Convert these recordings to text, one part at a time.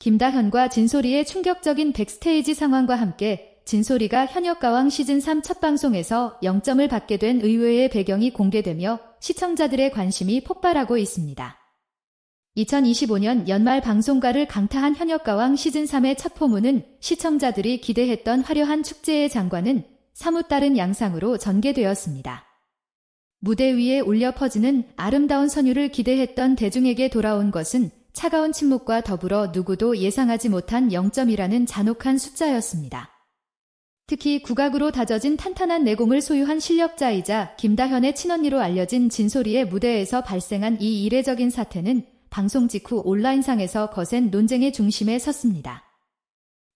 김다현과 진소리의 충격적인 백스테이지 상황과 함께 진소리가 현역가왕 시즌 3 첫 방송에서 0점을 받게 된 의외의 배경이 공개되며 시청자들의 관심이 폭발하고 있습니다. 2025년 연말 방송가를 강타한 현역가왕 시즌 3의 첫 포문은 시청자들이 기대했던 화려한 축제의 장관은 사뭇 다른 양상으로 전개되었습니다. 무대 위에 울려 퍼지는 아름다운 선율을 기대했던 대중에게 돌아온 것은 차가운 침묵과 더불어 누구도 예상하지 못한 0점이라는 잔혹한 숫자였습니다. 특히 국악으로 다져진 탄탄한 내공을 소유한 실력자이자 김다현의 친언니로 알려진 진소리의 무대에서 발생한 이 이례적인 사태는 방송 직후 온라인상에서 거센 논쟁의 중심에 섰습니다.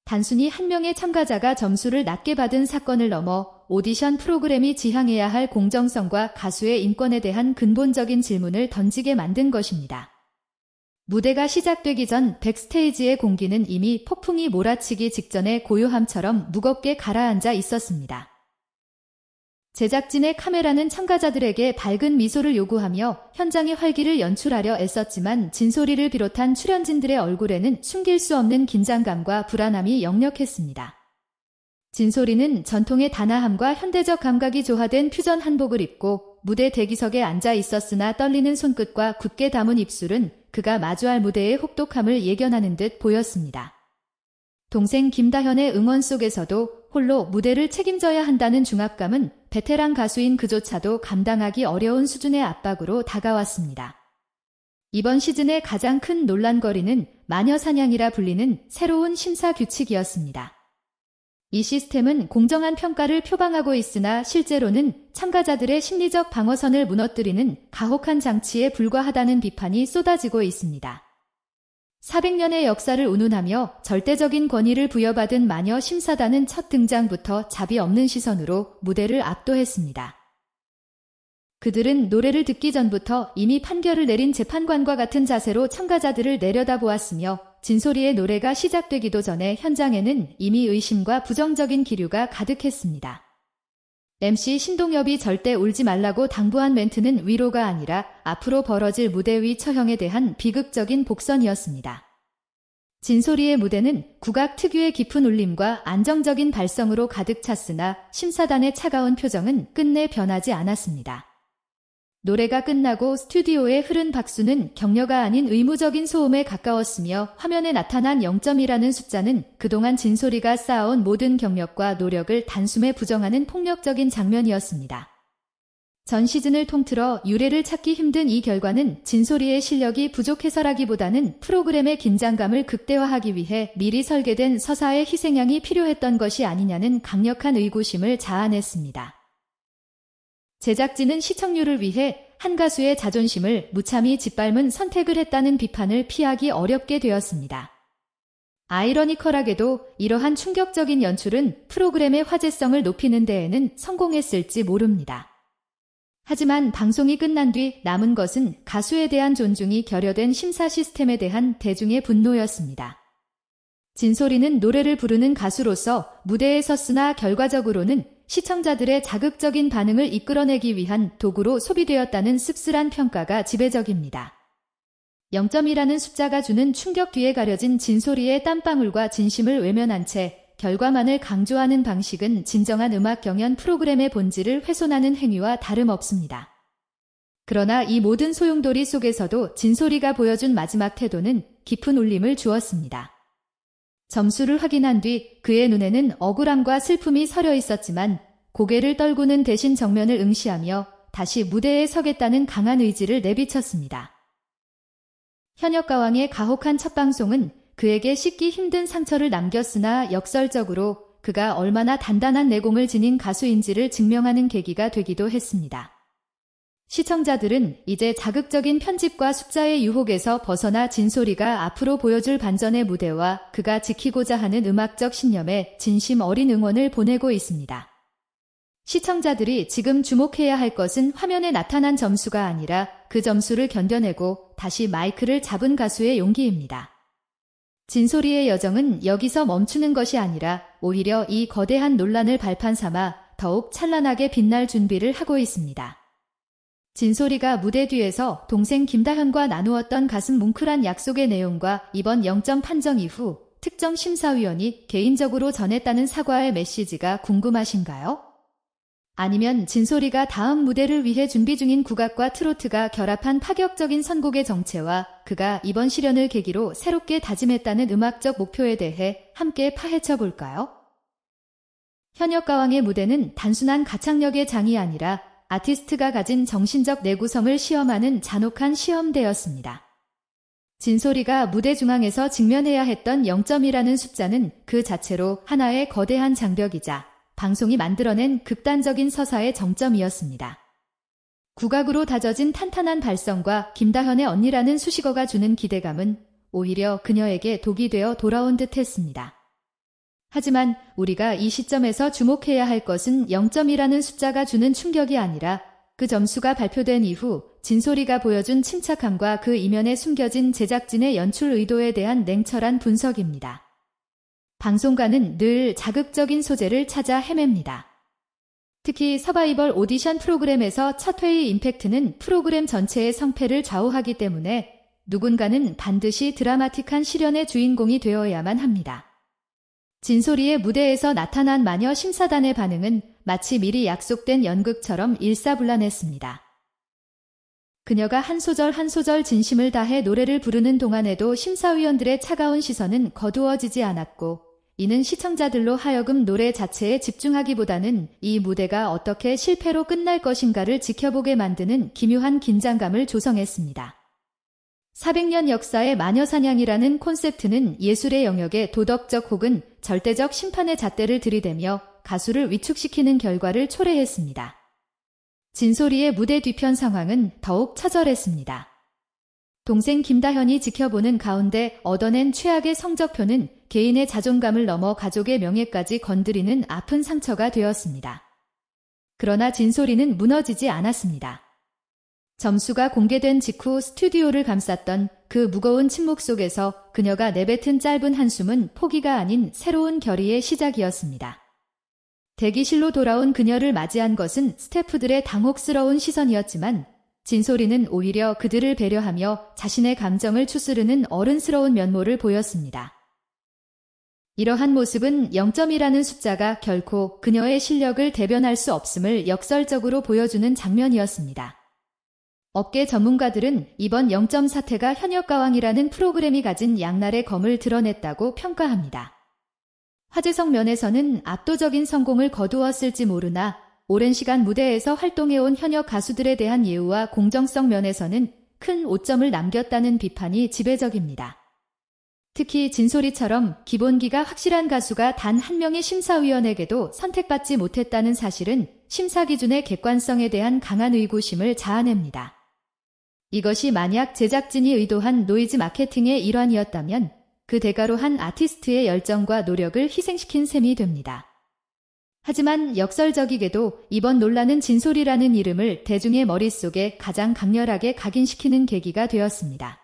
단순히 한 명의 참가자가 점수를 낮게 받은 사건을 넘어 오디션 프로그램이 지향해야 할 공정성과 가수의 인권에 대한 근본적인 질문을 던지게 만든 것입니다. 무대가 시작되기 전 백스테이지의 공기는 이미 폭풍이 몰아치기 직전의 고요함처럼 무겁게 가라앉아 있었습니다. 제작진의 카메라는 참가자들에게 밝은 미소를 요구하며 현장의 활기를 연출하려 애썼지만 진소리를 비롯한 출연진들의 얼굴에는 숨길 수 없는 긴장감과 불안함이 역력했습니다. 진소리는 전통의 단아함과 현대적 감각이 조화된 퓨전 한복을 입고 무대 대기석에 앉아 있었으나 떨리는 손끝과 굳게 담은 입술은 그가 마주할 무대의 혹독함을 예견하는 듯 보였습니다. 동생 김다현의 응원 속에서도 홀로 무대를 책임져야 한다는 중압감은 베테랑 가수인 그조차도 감당하기 어려운 수준의 압박으로 다가왔습니다. 이번 시즌의 가장 큰 논란거리는 마녀사냥이라 불리는 새로운 심사 규칙이었습니다. 이 시스템은 공정한 평가를 표방하고 있으나 실제로는 참가자들의 심리적 방어선을 무너뜨리는 가혹한 장치에 불과하다는 비판이 쏟아지고 있습니다. 400년의 역사를 운운하며 절대적인 권위를 부여받은 마녀 심사단은 첫 등장부터 자비 없는 시선으로 무대를 압도했습니다. 그들은 노래를 듣기 전부터 이미 판결을 내린 재판관과 같은 자세로 참가자들을 내려다보았으며 진소리의 노래가 시작되기도 전에 현장에는 이미 의심과 부정적인 기류가 가득했습니다. MC 신동엽이 절대 울지 말라고 당부한 멘트는 위로가 아니라 앞으로 벌어질 무대 위 처형에 대한 비극적인 복선이었습니다. 진소리의 무대는 국악 특유의 깊은 울림과 안정적인 발성으로 가득 찼으나 심사단의 차가운 표정은 끝내 변하지 않았습니다. 노래가 끝나고 스튜디오에 흐른 박수는 격려가 아닌 의무적인 소음에 가까웠으며 화면에 나타난 0점이라는 숫자는 그동안 진소리가 쌓아온 모든 경력과 노력을 단숨에 부정하는 폭력적인 장면이었습니다. 전 시즌을 통틀어 유래를 찾기 힘든 이 결과는 진소리의 실력이 부족해서라기보다는 프로그램의 긴장감을 극대화하기 위해 미리 설계된 서사의 희생양이 필요했던 것이 아니냐는 강력한 의구심을 자아냈습니다. 제작진은 시청률을 위해 한 가수의 자존심을 무참히 짓밟은 선택을 했다는 비판을 피하기 어렵게 되었습니다. 아이러니컬하게도 이러한 충격적인 연출은 프로그램의 화제성을 높이는 데에는 성공했을지 모릅니다. 하지만 방송이 끝난 뒤 남은 것은 가수에 대한 존중이 결여된 심사 시스템에 대한 대중의 분노였습니다. 진소리는 노래를 부르는 가수로서 무대에 섰으나 결과적으로는 시청자들의 자극적인 반응을 이끌어내기 위한 도구로 소비되었다는 씁쓸한 평가가 지배적입니다. 0점이라는 숫자가 주는 충격 뒤에 가려진 진소리의 땀방울과 진심을 외면한 채 결과만을 강조하는 방식은 진정한 음악 경연 프로그램의 본질을 훼손하는 행위와 다름없습니다. 그러나 이 모든 소용돌이 속에서도 진소리가 보여준 마지막 태도는 깊은 울림을 주었습니다. 점수를 확인한 뒤 그의 눈에는 억울함과 슬픔이 서려 있었지만 고개를 떨구는 대신 정면을 응시하며 다시 무대에 서겠다는 강한 의지를 내비쳤습니다. 현역 가왕의 가혹한 첫 방송은 그에게 씻기 힘든 상처를 남겼으나 역설적으로 그가 얼마나 단단한 내공을 지닌 가수인지를 증명하는 계기가 되기도 했습니다. 시청자들은 이제 자극적인 편집과 숫자의 유혹에서 벗어나 진소리가 앞으로 보여줄 반전의 무대와 그가 지키고자 하는 음악적 신념에 진심 어린 응원을 보내고 있습니다. 시청자들이 지금 주목해야 할 것은 화면에 나타난 점수가 아니라 그 점수를 견뎌내고 다시 마이크를 잡은 가수의 용기입니다. 진소리의 여정은 여기서 멈추는 것이 아니라 오히려 이 거대한 논란을 발판 삼아 더욱 찬란하게 빛날 준비를 하고 있습니다. 진소리가 무대 뒤에서 동생 김다현과 나누었던 가슴 뭉클한 약속의 내용과 이번 0점 판정 이후 특정 심사위원이 개인적으로 전했다는 사과의 메시지가 궁금하신가요? 아니면 진소리가 다음 무대를 위해 준비 중인 국악과 트로트가 결합한 파격적인 선곡의 정체와 그가 이번 실현을 계기로 새롭게 다짐했다는 음악적 목표에 대해 함께 파헤쳐 볼까요? 현역 가왕의 무대는 단순한 가창력의 장이 아니라 아티스트가 가진 정신적 내구성을 시험하는 잔혹한 시험대였습니다. 진소리가 무대 중앙에서 직면해야 했던 0점이라는 숫자는 그 자체로 하나의 거대한 장벽이자 방송이 만들어낸 극단적인 서사의 정점이었습니다. 국악으로 다져진 탄탄한 발성과 김다현의 언니라는 수식어가 주는 기대감은 오히려 그녀에게 독이 되어 돌아온 듯 했습니다. 하지만 우리가 이 시점에서 주목해야 할 것은 0점이라는 숫자가 주는 충격이 아니라 그 점수가 발표된 이후 진소리가 보여준 침착함과 그 이면에 숨겨진 제작진의 연출 의도에 대한 냉철한 분석입니다. 방송가는 늘 자극적인 소재를 찾아 헤맵니다. 특히 서바이벌 오디션 프로그램에서 첫 회의 임팩트는 프로그램 전체의 성패를 좌우하기 때문에 누군가는 반드시 드라마틱한 실현의 주인공이 되어야만 합니다. 진소리의 무대에서 나타난 마녀 심사단의 반응은 마치 미리 약속된 연극처럼 일사불란했습니다. 그녀가 한 소절 한 소절 진심을 다해 노래를 부르는 동안에도 심사위원들의 차가운 시선은 거두어지지 않았고 이는 시청자들로 하여금 노래 자체에 집중하기보다는 이 무대가 어떻게 실패로 끝날 것인가를 지켜보게 만드는 기묘한 긴장감을 조성했습니다. 400년 역사의 마녀사냥이라는 콘셉트는 예술의 영역에 도덕적 혹은 절대적 심판의 잣대를 들이대며 가수를 위축시키는 결과를 초래했습니다. 진소리의 무대 뒤편 상황은 더욱 처절했습니다. 동생 김다현이 지켜보는 가운데 얻어낸 최악의 성적표는 개인의 자존감을 넘어 가족의 명예까지 건드리는 아픈 상처가 되었습니다. 그러나 진소리는 무너지지 않았습니다. 점수가 공개된 직후 스튜디오를 감쌌던 그 무거운 침묵 속에서 그녀가 내뱉은 짧은 한숨은 포기가 아닌 새로운 결의의 시작이었습니다. 대기실로 돌아온 그녀를 맞이한 것은 스태프들의 당혹스러운 시선이었지만 진소리는 오히려 그들을 배려하며 자신의 감정을 추스르는 어른스러운 면모를 보였습니다. 이러한 모습은 0점이라는 숫자가 결코 그녀의 실력을 대변할 수 없음을 역설적으로 보여주는 장면이었습니다. 업계 전문가들은 이번 0점 사태가 현역가왕이라는 프로그램이 가진 양날의 검을 드러냈다고 평가합니다. 화제성 면에서는 압도적인 성공을 거두었을지 모르나 오랜 시간 무대에서 활동해온 현역 가수들에 대한 예우와 공정성 면에서는 큰 오점을 남겼다는 비판이 지배적입니다. 특히 진소리처럼 기본기가 확실한 가수가 단 한 명의 심사위원에게도 선택받지 못했다는 사실은 심사 기준의 객관성에 대한 강한 의구심을 자아냅니다. 이것이 만약 제작진이 의도한 노이즈 마케팅의 일환이었다면 그 대가로 한 아티스트의 열정과 노력을 희생시킨 셈이 됩니다. 하지만 역설적이게도 이번 논란은 진솔이라는 이름을 대중의 머릿속에 가장 강렬하게 각인시키는 계기가 되었습니다.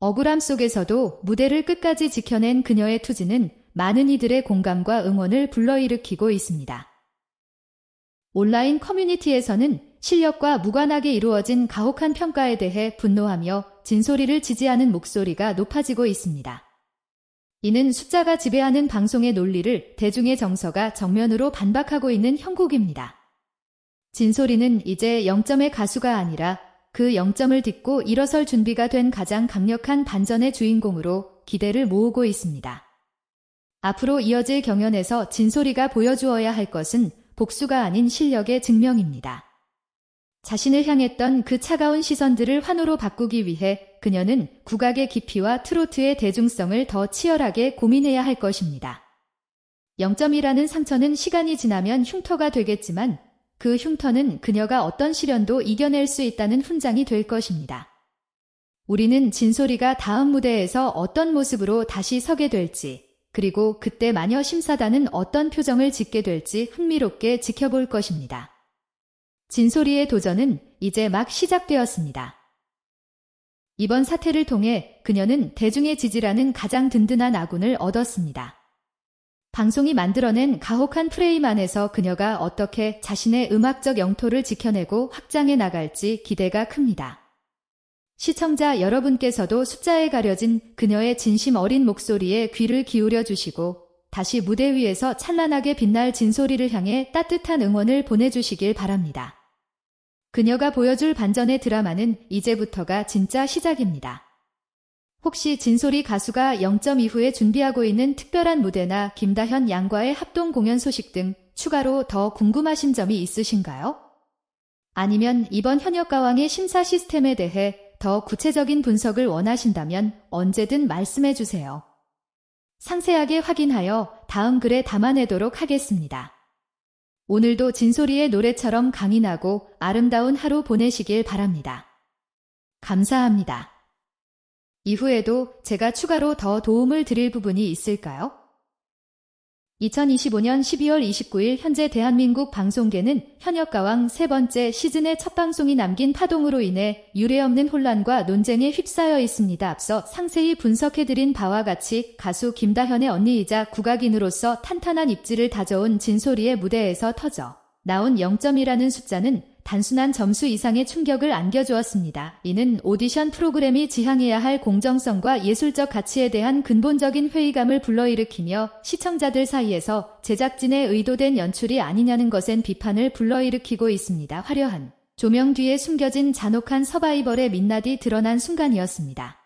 억울함 속에서도 무대를 끝까지 지켜낸 그녀의 투지는 많은 이들의 공감과 응원을 불러일으키고 있습니다. 온라인 커뮤니티에서는 실력과 무관하게 이루어진 가혹한 평가에 대해 분노하며 진소리를 지지하는 목소리가 높아지고 있습니다. 이는 숫자가 지배하는 방송의 논리를 대중의 정서가 정면으로 반박하고 있는 형국입니다. 진소리는 이제 0점의 가수가 아니라 그 0점을 딛고 일어설 준비가 된 가장 강력한 반전의 주인공으로 기대를 모으고 있습니다. 앞으로 이어질 경연에서 진소리가 보여주어야 할 것은 복수가 아닌 실력의 증명입니다. 자신을 향했던 그 차가운 시선들을 환호로 바꾸기 위해 그녀는 국악의 깊이와 트로트의 대중성을 더 치열하게 고민해야 할 것입니다. 0점이라는 상처는 시간이 지나면 흉터가 되겠지만 그 흉터는 그녀가 어떤 시련도 이겨낼 수 있다는 훈장이 될 것입니다. 우리는 진소리가 다음 무대에서 어떤 모습으로 다시 서게 될지, 그리고 그때 마녀 심사단은 어떤 표정을 짓게 될지 흥미롭게 지켜볼 것입니다. 진소리의 도전은 이제 막 시작되었습니다. 이번 사태를 통해 그녀는 대중의 지지라는 가장 든든한 아군을 얻었습니다. 방송이 만들어낸 가혹한 프레임 안에서 그녀가 어떻게 자신의 음악적 영토를 지켜내고 확장해 나갈지 기대가 큽니다. 시청자 여러분께서도 숫자에 가려진 그녀의 진심 어린 목소리에 귀를 기울여 주시고 다시 무대 위에서 찬란하게 빛날 진소리를 향해 따뜻한 응원을 보내주시길 바랍니다. 그녀가 보여줄 반전의 드라마는 이제부터가 진짜 시작입니다. 혹시 진소리 가수가 0점 이후에 준비하고 있는 특별한 무대나 김다현 양과의 합동 공연 소식 등 추가로 더 궁금하신 점이 있으신가요? 아니면 이번 현역가왕의 심사 시스템에 대해 더 구체적인 분석을 원하신다면 언제든 말씀해 주세요. 상세하게 확인하여 다음 글에 담아내도록 하겠습니다. 오늘도 진소리의 노래처럼 강인하고 아름다운 하루 보내시길 바랍니다. 감사합니다. 이후에도 제가 추가로 더 도움을 드릴 부분이 있을까요? 2025년 12월 29일 현재 대한민국 방송계는 현역가왕 세 번째 시즌의 첫 방송이 남긴 파동으로 인해 유례없는 혼란과 논쟁에 휩싸여 있습니다. 앞서 상세히 분석해드린 바와 같이 가수 김다현의 언니이자 국악인으로서 탄탄한 입지를 다져온 진소리의 무대에서 터져 나온 0점이라는 숫자는 단순한 점수 이상의 충격을 안겨주었습니다. 이는 오디션 프로그램이 지향해야 할 공정성과 예술적 가치에 대한 근본적인 회의감을 불러일으키며 시청자들 사이에서 제작진의 의도된 연출이 아니냐는 것엔 비판을 불러일으키고 있습니다. 화려한 조명 뒤에 숨겨진 잔혹한 서바이벌의 민낯이 드러난 순간이었습니다.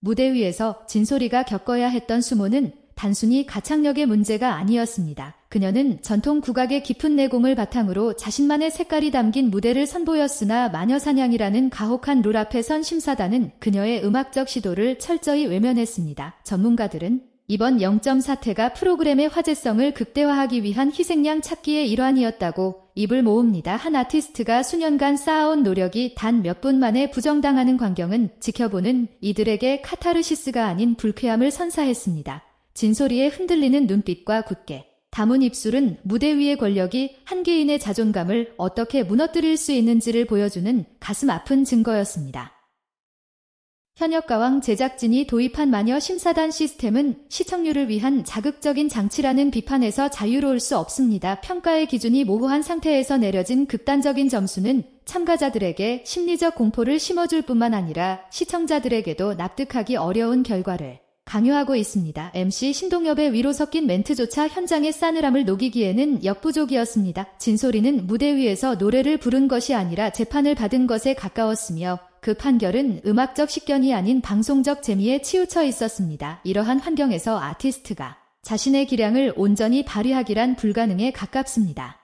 무대 위에서 진소리가 겪어야 했던 수모는 단순히 가창력의 문제가 아니었습니다. 그녀는 전통 국악의 깊은 내공을 바탕으로 자신만의 색깔이 담긴 무대를 선보였으나 마녀사냥이라는 가혹한 룰 앞에 선 심사단은 그녀의 음악적 시도를 철저히 외면했습니다. 전문가들은 이번 0점 사태가 프로그램의 화제성을 극대화하기 위한 희생양 찾기의 일환이었다고 입을 모읍니다. 한 아티스트가 수년간 쌓아온 노력이 단 몇 분 만에 부정당하는 광경은 지켜보는 이들에게 카타르시스가 아닌 불쾌함을 선사했습니다. 진소리에 흔들리는 눈빛과 굳게 담은 입술은 무대 위의 권력이 한 개인의 자존감을 어떻게 무너뜨릴 수 있는지를 보여주는 가슴 아픈 증거였습니다. 현역가왕 제작진이 도입한 마녀 심사단 시스템은 시청률을 위한 자극적인 장치라는 비판에서 자유로울 수 없습니다. 평가의 기준이 모호한 상태에서 내려진 극단적인 점수는 참가자들에게 심리적 공포를 심어줄 뿐만 아니라 시청자들에게도 납득하기 어려운 결과를 강요하고 있습니다. MC 신동엽의 위로 섞인 멘트조차 현장의 싸늘함을 녹이기에는 역부족이었습니다. 진소리는 무대 위에서 노래를 부른 것이 아니라 재판을 받은 것에 가까웠으며 그 판결은 음악적 식견이 아닌 방송적 재미에 치우쳐 있었습니다. 이러한 환경에서 아티스트가 자신의 기량을 온전히 발휘하기란 불가능에 가깝습니다.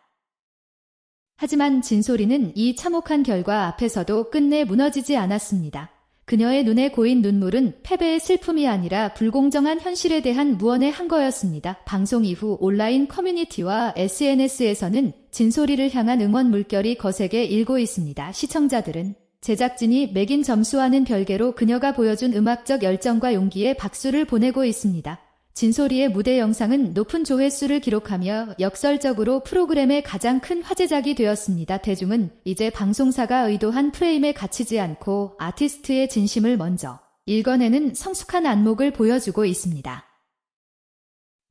하지만 진소리는 이 참혹한 결과 앞에서도 끝내 무너지지 않았습니다. 그녀의 눈에 고인 눈물은 패배의 슬픔이 아니라 불공정한 현실에 대한 무언의 한 거였습니다. 방송 이후 온라인 커뮤니티와 SNS에서는 진소리를 향한 응원 물결이 거세게 일고 있습니다. 시청자들은 제작진이 매긴 점수와는 별개로 그녀가 보여준 음악적 열정과 용기에 박수를 보내고 있습니다. 진소리의 무대 영상은 높은 조회수를 기록하며 역설적으로 프로그램의 가장 큰 화제작이 되었습니다. 대중은 이제 방송사가 의도한 프레임에 갇히지 않고 아티스트의 진심을 먼저 읽어내는 성숙한 안목을 보여주고 있습니다.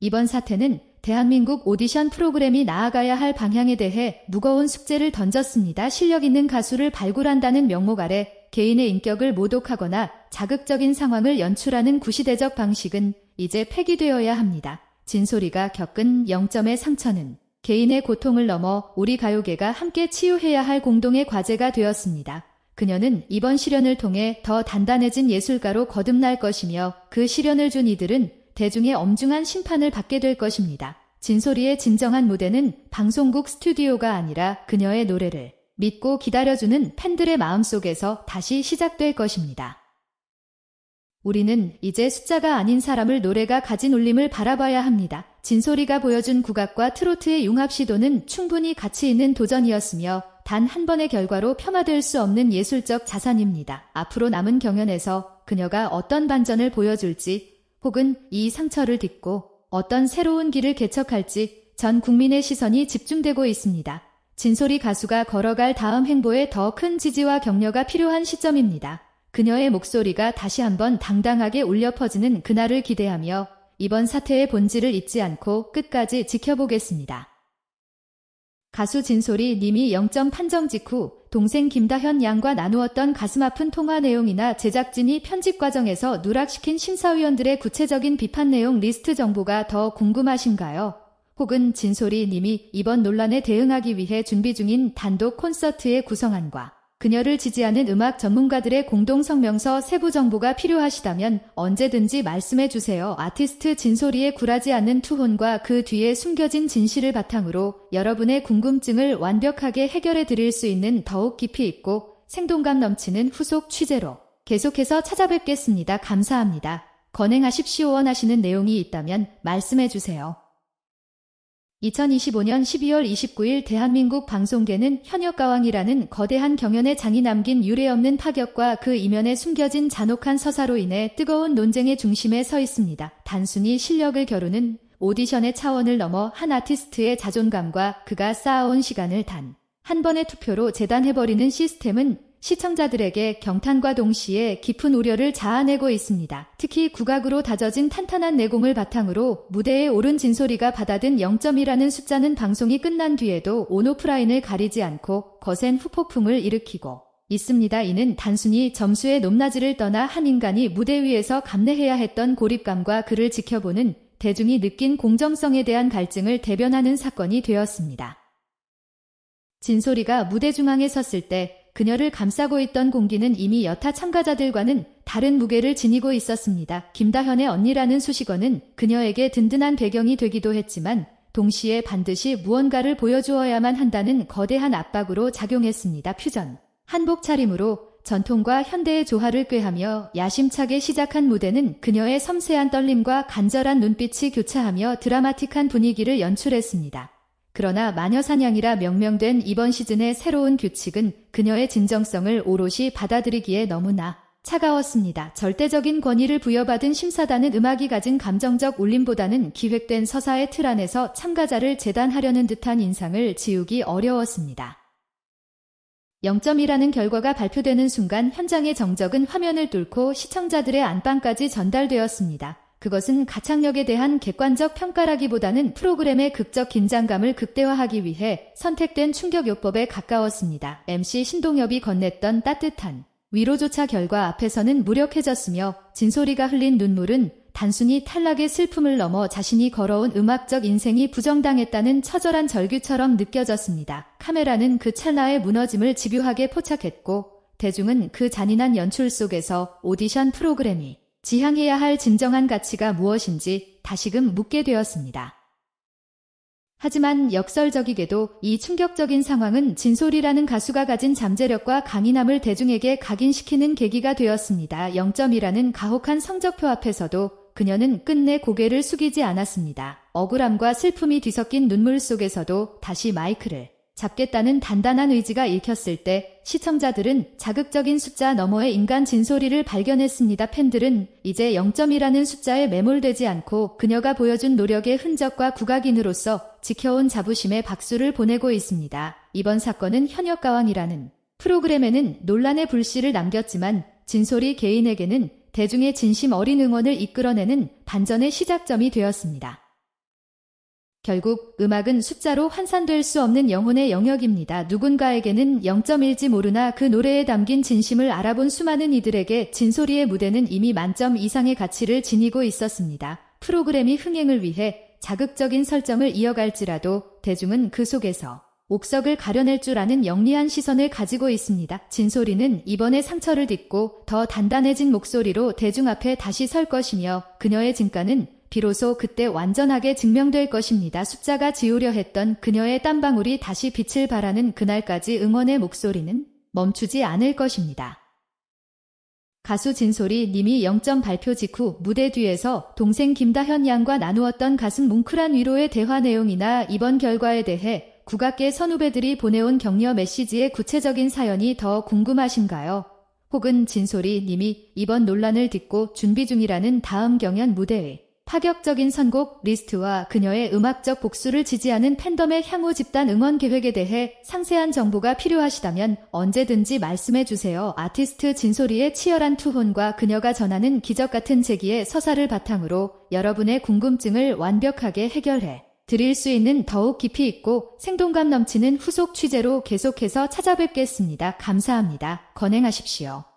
이번 사태는 대한민국 오디션 프로그램이 나아가야 할 방향에 대해 무거운 숙제를 던졌습니다. 실력 있는 가수를 발굴한다는 명목 아래 개인의 인격을 모독하거나 자극적인 상황을 연출하는 구시대적 방식은 이제 폐기되어야 합니다. 진소리가 겪은 0점의 상처는 개인의 고통을 넘어 우리 가요계가 함께 치유해야 할 공동의 과제가 되었습니다. 그녀는 이번 시련을 통해 더 단단해진 예술가로 거듭날 것이며 그 시련을 준 이들은 대중의 엄중한 심판을 받게 될 것입니다. 진소리의 진정한 무대는 방송국 스튜디오가 아니라 그녀의 노래를 믿고 기다려주는 팬들의 마음속에서 다시 시작될 것입니다. 우리는 이제 숫자가 아닌 사람을 노래가 가진 울림을 바라봐야 합니다. 진소리가 보여준 국악과 트로트의 융합 시도는 충분히 가치 있는 도전이었으며 단 한 번의 결과로 폄하될 수 없는 예술적 자산입니다. 앞으로 남은 경연에서 그녀가 어떤 반전을 보여줄지 혹은 이 상처를 딛고 어떤 새로운 길을 개척할지 전 국민의 시선이 집중되고 있습니다. 진소리 가수가 걸어갈 다음 행보에 더 큰 지지와 격려가 필요한 시점입니다. 그녀의 목소리가 다시 한번 당당하게 울려 퍼지는 그날을 기대하며 이번 사태의 본질을 잊지 않고 끝까지 지켜보겠습니다. 가수 진솔이 님이 0점 판정 직후 동생 김다현 양과 나누었던 가슴 아픈 통화 내용이나 제작진이 편집 과정에서 누락시킨 심사위원들의 구체적인 비판 내용 리스트 정보가 더 궁금하신가요? 혹은 진솔이 님이 이번 논란에 대응하기 위해 준비 중인 단독 콘서트의 구성안과 그녀를 지지하는 음악 전문가들의 공동 성명서 세부 정보가 필요하시다면 언제든지 말씀해 주세요. 아티스트 진솔이의 굴하지 않는 투혼과 그 뒤에 숨겨진 진실을 바탕으로 여러분의 궁금증을 완벽하게 해결해 드릴 수 있는 더욱 깊이 있고 생동감 넘치는 후속 취재로 계속해서 찾아뵙겠습니다. 감사합니다. 건행하십시오 원하시는 내용이 있다면 말씀해 주세요. 2025년 12월 29일 대한민국 방송계는 현역가왕이라는 거대한 경연의 장이 남긴 유례없는 파격과 그 이면에 숨겨진 잔혹한 서사로 인해 뜨거운 논쟁의 중심에 서 있습니다. 단순히 실력을 겨루는 오디션의 차원을 넘어 한 아티스트의 자존감과 그가 쌓아온 시간을 단 한 번의 투표로 재단해버리는 시스템은 시청자들에게 경탄과 동시에 깊은 우려를 자아내고 있습니다. 특히 국악으로 다져진 탄탄한 내공을 바탕으로 무대에 오른 진소리가 받아든 0점이라는 숫자는 방송이 끝난 뒤에도 온오프라인을 가리지 않고 거센 후폭풍을 일으키고 있습니다. 이는 단순히 점수의 높낮이를 떠나 한 인간이 무대 위에서 감내해야 했던 고립감과 그를 지켜보는 대중이 느낀 공정성에 대한 갈증을 대변하는 사건이 되었습니다. 진소리가 무대 중앙에 섰을 때 그녀를 감싸고 있던 공기는 이미 여타 참가자들과는 다른 무게를 지니고 있었습니다. 김다현의 언니라는 수식어는 그녀에게 든든한 배경이 되기도 했지만 동시에 반드시 무언가를 보여주어야만 한다는 거대한 압박으로 작용했습니다. 퓨전. 한복 차림으로 전통과 현대의 조화를 꾀하며 야심차게 시작한 무대는 그녀의 섬세한 떨림과 간절한 눈빛이 교차하며 드라마틱한 분위기를 연출했습니다. 그러나 마녀사냥이라 명명된 이번 시즌의 새로운 규칙은 그녀의 진정성을 오롯이 받아들이기에 너무나 차가웠습니다. 절대적인 권위를 부여받은 심사단은 음악이 가진 감정적 울림보다는 기획된 서사의 틀 안에서 참가자를 재단하려는 듯한 인상을 지우기 어려웠습니다. 0점이라는 결과가 발표되는 순간 현장의 정적은 화면을 뚫고 시청자들의 안방까지 전달되었습니다. 그것은 가창력에 대한 객관적 평가라기보다는 프로그램의 극적 긴장감을 극대화하기 위해 선택된 충격요법에 가까웠습니다. MC 신동엽이 건넸던 따뜻한 위로조차 결과 앞에서는 무력해졌으며 진소리가 흘린 눈물은 단순히 탈락의 슬픔을 넘어 자신이 걸어온 음악적 인생이 부정당했다는 처절한 절규처럼 느껴졌습니다. 카메라는 그 찰나의 무너짐을 집요하게 포착했고 대중은 그 잔인한 연출 속에서 오디션 프로그램이 지향해야 할 진정한 가치가 무엇인지 다시금 묻게 되었습니다. 하지만 역설적이게도 이 충격적인 상황은 진솔이라는 가수가 가진 잠재력과 강인함을 대중에게 각인시키는 계기가 되었습니다. 0점이라는 가혹한 성적표 앞에서도 그녀는 끝내 고개를 숙이지 않았습니다. 억울함과 슬픔이 뒤섞인 눈물 속에서도 다시 마이크를 잡겠다는 단단한 의지가 읽혔을 때 시청자들은 자극적인 숫자 너머의 인간 진소리를 발견했습니다. 팬들은 이제 0점이라는 숫자에 매몰되지 않고 그녀가 보여준 노력의 흔적과 국악인으로서 지켜온 자부심에 박수를 보내고 있습니다. 이번 사건은 현역가왕이라는 프로그램에는 논란의 불씨를 남겼지만 진소리 개인에게는 대중의 진심 어린 응원을 이끌어내는 반전의 시작점이 되었습니다. 결국 음악은 숫자로 환산될 수 없는 영혼의 영역입니다. 누군가에게는 0.1지 모르나 그 노래에 담긴 진심을 알아본 수많은 이들에게 진소리의 무대는 이미 만점 이상의 가치를 지니고 있었습니다. 프로그램이 흥행을 위해 자극적인 설정을 이어갈지라도 대중은 그 속에서 옥석을 가려낼 줄 아는 영리한 시선을 가지고 있습니다. 진소리는 이번에 상처를 딛고 더 단단해진 목소리로 대중 앞에 다시 설 것이며 그녀의 진가는 비로소 그때 완전하게 증명될 것입니다. 숫자가 지우려 했던 그녀의 땀방울이 다시 빛을 발하는 그날까지 응원의 목소리는 멈추지 않을 것입니다. 가수 진솔이 님이 0점 발표 직후 무대 뒤에서 동생 김다현 양과 나누었던 가슴 뭉클한 위로의 대화 내용이나 이번 결과에 대해 국악계 선후배들이 보내온 격려 메시지의 구체적인 사연이 더 궁금하신가요? 혹은 진솔이 님이 이번 논란을 딛고 준비 중이라는 다음 경연 무대에 파격적인 선곡 리스트와 그녀의 음악적 복수를 지지하는 팬덤의 향후 집단 응원 계획에 대해 상세한 정보가 필요하시다면 언제든지 말씀해 주세요. 아티스트 진소리의 치열한 투혼과 그녀가 전하는 기적 같은 재기의 서사를 바탕으로 여러분의 궁금증을 완벽하게 해결해 드릴 수 있는 더욱 깊이 있고 생동감 넘치는 후속 취재로 계속해서 찾아뵙겠습니다. 감사합니다. 건행하십시오.